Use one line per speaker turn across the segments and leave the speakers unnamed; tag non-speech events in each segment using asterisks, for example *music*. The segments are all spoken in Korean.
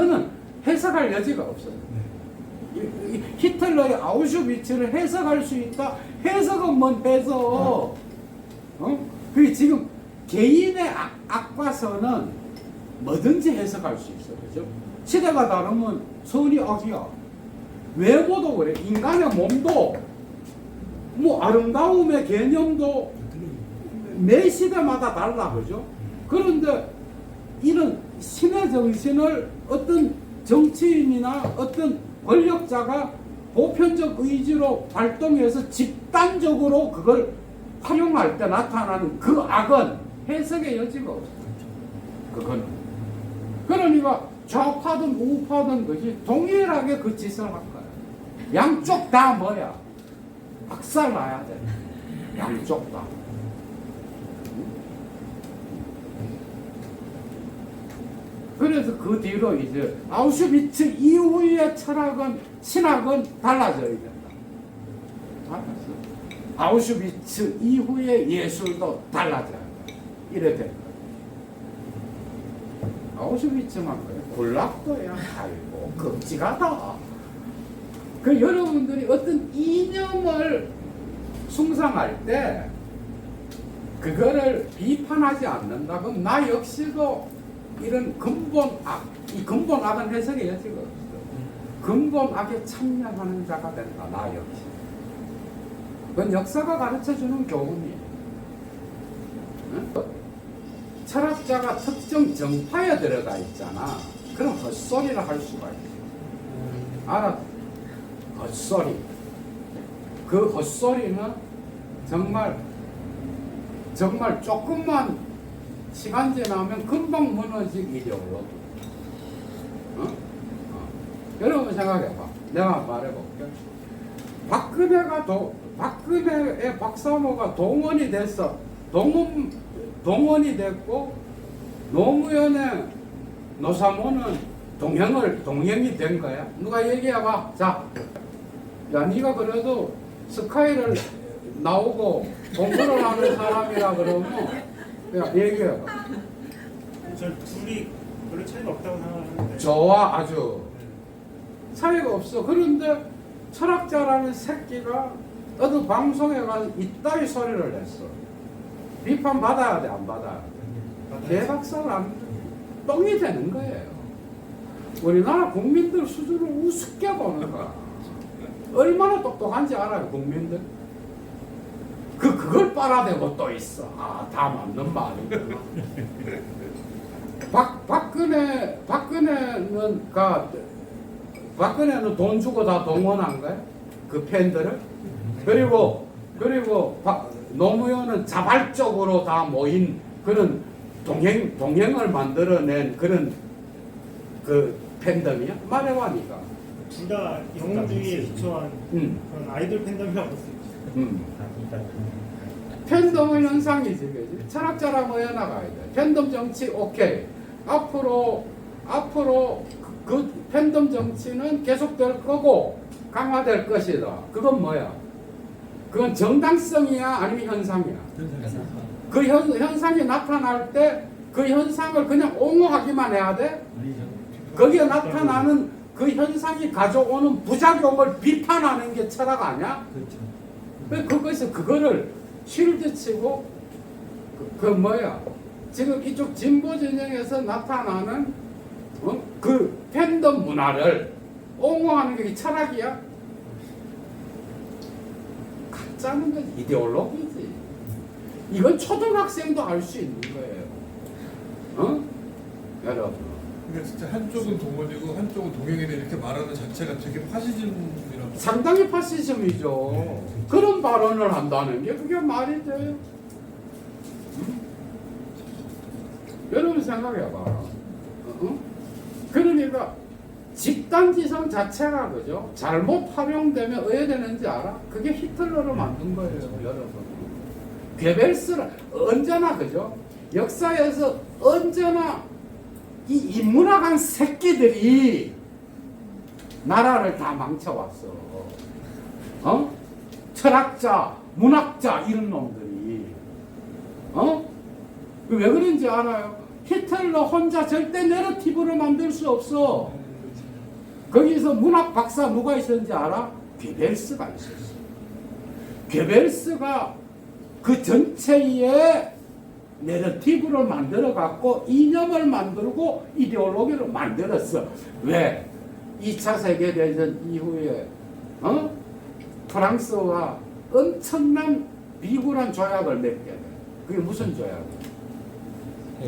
이거는 해석할 여지가 없어요. 이- 이 히틀러의 아우슈비츠를 해석할 수 있다. 해석은 뭔 해석? 어? 그 지금 개인의 악, 악과서는 뭐든지 해석할 수 있어, 그죠? 시대가 다르면 선이 악이야. 외모도 그래. 인간의 몸도 뭐 아름다움의 개념도 매 시대마다 달라, 그죠? 그런데 이런 정신을 어떤 정치인이나 어떤 권력자가 보편적 의지로 발동해서 집단적으로 그걸 활용할 때 나타나는 그 악은 해석의 여지가 없어요. 그건. 그러니까 좌파든 우파든 것이 동일하게 그 짓을 할 거야. 양쪽 다 뭐야? 박살 나야 돼. 양쪽 다. 그래서 그 뒤로 이제 아우슈비츠 이후의 철학은 신학은 달라져야 된다. 알았어? 아우슈비츠 이후의 예술도 달라져야 돼. 이래 된 거야. 아우슈비츠만 그래. 굴락도야. 아이고 끔찍하다. 그 여러분들이 어떤 이념을 숭상할 때 그거를 비판하지 않는다. 그럼 나 역시도 이런 근본 악, 이 근본 악은 해석의 여지가 없어. 근본 악에 참여하는 자가 된다. 나 역시. 그건 역사가 가르쳐 주는 교훈이에요. 응? 철학자가 특정 정파에 들어가 있잖아. 그럼 헛소리를 할 수가 있어. 알아? 헛소리. 그 헛소리는 정말 정말 조금만 시간 지나면 금방 이데올로기. 어? 어. 여러분 생각해봐. 내가 말해볼게. 박근혜가 도, 박근혜의 박사모가 동원이 됐어. 동원, 동원이 됐고, 노무현의 노사모는 동행을, 동행이 된 거야. 누가 얘기해봐. 자, 야, 네가 그래도 스카이를 나오고 공부를 하는 사람이라 그러면, 야, 얘기해봐.
전 둘이 별로 차이가 없다고 생각하는데
저와 아주 차이가 없어. 그런데 철학자라는 새끼가 어느 방송에 가서 이따위 소리를 냈어. 비판 받아야 돼, 안 받아야 돼. 개박살 안 똥이 되는 거예요. 우리나라 국민들 수준을 우습게 보는 거야. 얼마나 똑똑한지 알아요, 국민들? 그, 그걸 빨아대고 또 있어. 아, 다 맞는 말이구나. 박, 박근혜, 박근혜는, 가, 박근혜는 돈 주고 다 동원한 거야? 그 팬들을? 그리고, 그리고 박, 노무현은 자발적으로 다 모인 그런 동행, 동행을 만들어낸 그런 그 팬덤이야? 말해봐니까.
둘다 영웅주의에 기초한
음,
그런 아이돌 팬덤이라고 볼수 있죠.
음. 팬덤의 현상이지, 그지? 철학자라고 해나가야 돼. 팬덤 정치, 오케이. 앞으로, 앞으로 그, 그 팬덤 정치는 계속될 거고, 강화될 것이다. 그건 뭐야? 그건 정당성이야? 아니면 현상이야? 그 현, 현상이 나타날 때, 그 현상을 그냥 옹호하기만 해야 돼? 거기에 나타나는 그 현상이 가져오는 부작용을 비판하는 게 철학 아니야? 왜 그것이 그거를 쉴드 치고 그, 그 뭐야 지금 이쪽 진보 진영에서 나타나는 어? 그 팬덤 문화를 옹호하는 게 철학이야? 가짜는 건 이데올로기지. 이건 초등학생도 알 수 있는 거예요. 어? 여러분.
그러니까 진짜 한쪽은 동원이고 한쪽은 동행이네 이렇게 말하는 자체가 되게 파시즘이라고.
상당히 파시즘이죠. 그런 발언을 한다는 게 그게 말이 돼요? 응? 여러분 생각해봐. 어? 그러니까 집단지성 자체가 그죠? 잘못 활용되면 어떻게 되는지 알아? 그게 히틀러를 만든 거예요, 여러분. 괴벨스는 언제나 그죠? 역사에서 언제나 이 인문학한 새끼들이 나라를 다 망쳐왔어. 어? 철학자, 문학자 이런 놈들이 어? 왜 그런지 알아요? 히틀러 혼자 절대 내러티브를 만들 수 없어. 거기서 문학 박사 누가 있었는지 알아? 괴벨스가 있었어. 괴벨스가 그 전체의 내러티브를 만들어 갖고 이념을 만들고 이데올로기를 만들었어. 왜? 2차 세계대전 이후에 어? 프랑스와 엄청난 비굴한 조약을 맺게 돼. 그게 무슨 조약이야?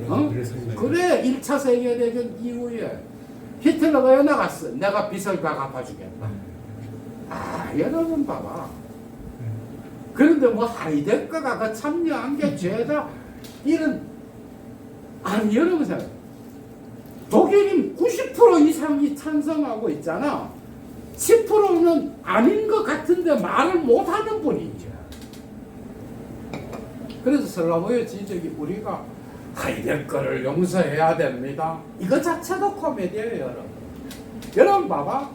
어? 그래 1차 세계대전 이후에 히틀러가 연나갔어 내가 빚을 다 갚아주겠다 아 여러분 봐봐 그런데 뭐 하이데거가 그 참여한 게 죄다 이런 아니 여러분 생각 독일인 90% 이상이 찬성하고 있잖아 10%는 아닌 것 같은데 말을 못하는 분이죠 그래서 슬라보의 지적이 우리가 하이데거를 용서해야 됩니다. 이거 자체도 코미디예요, 여러분. 여러분 봐봐.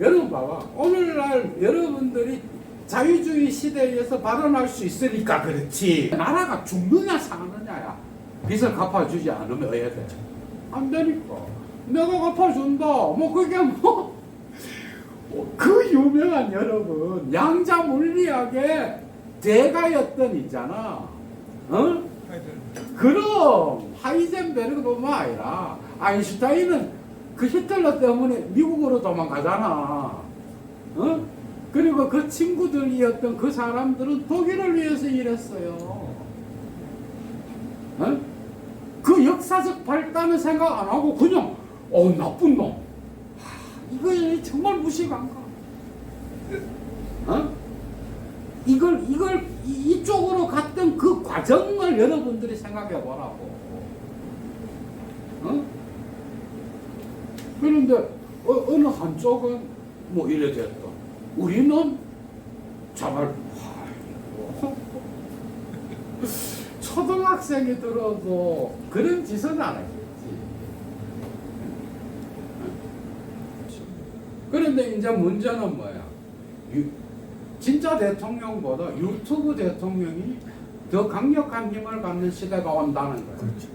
여러분 봐봐. 오늘날 여러분들이 자유주의 시대에서 발언할 수 있으니까 그렇지. 나라가 죽느냐 사느냐야. 빚을 갚아주지 않으면 어야 돼. 안 되니까. 내가 갚아준다. 뭐 그게 뭐. *laughs* 그 유명한 여러분 양자 물리학의 대가였던 있잖아. 어? 그럼 하이젠베르그 뿐만 아니라 아인슈타인은 그 히틀러 때문에 미국으로 도망가잖아. 어? 그리고 그 친구들이었던 그 사람들은 독일을 위해서 일했어요. 어? 그 역사적 발단을 생각 안 하고 그냥 어 나쁜 놈. 하, 이거 정말 무식한가? 어? 이걸 이걸 이- 이쪽으로 갔던 그 과정을 여러분들이 생각해 보라고. 어? 그런데 어, 어느 한쪽은 뭐 이래 됐다. 우리는 정말 초등학생이 들어도 그런 짓은 안 하겠지. 그런데 이제 문제는 뭐야? 유- 진짜 대통령보다 유튜브 대통령이 더 강력한 힘을 갖는 시대가 온다는 거예요.
그렇죠.